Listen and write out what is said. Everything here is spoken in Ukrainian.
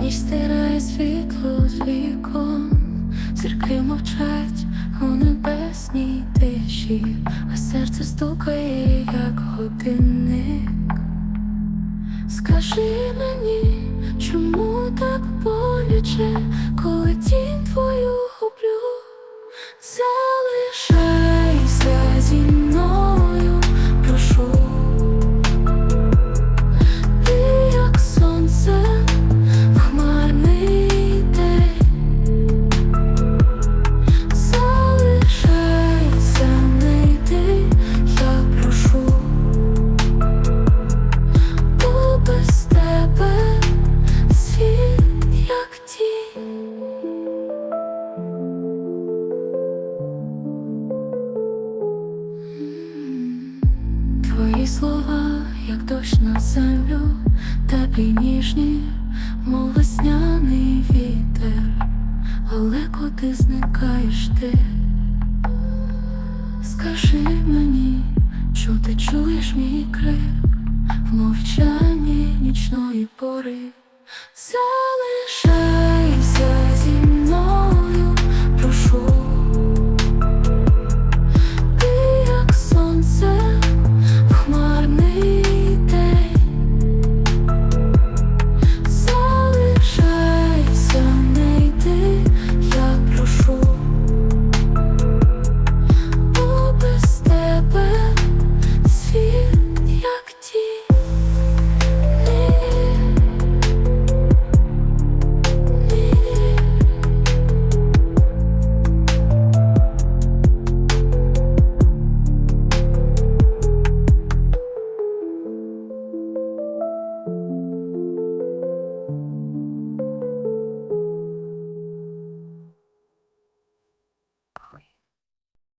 Ніч стирає світло з вікон, зірки мовчать у небесній тиші, а серце стукає, як годинник. Скажи мені, чому так боляче, Твої слова, як дощ на землю, теплі ніжні, мов весняний вітер, але куди зникаєш ти? Скажи мені, що ти чуєш мій крик в мовчанні нічної пори, залишай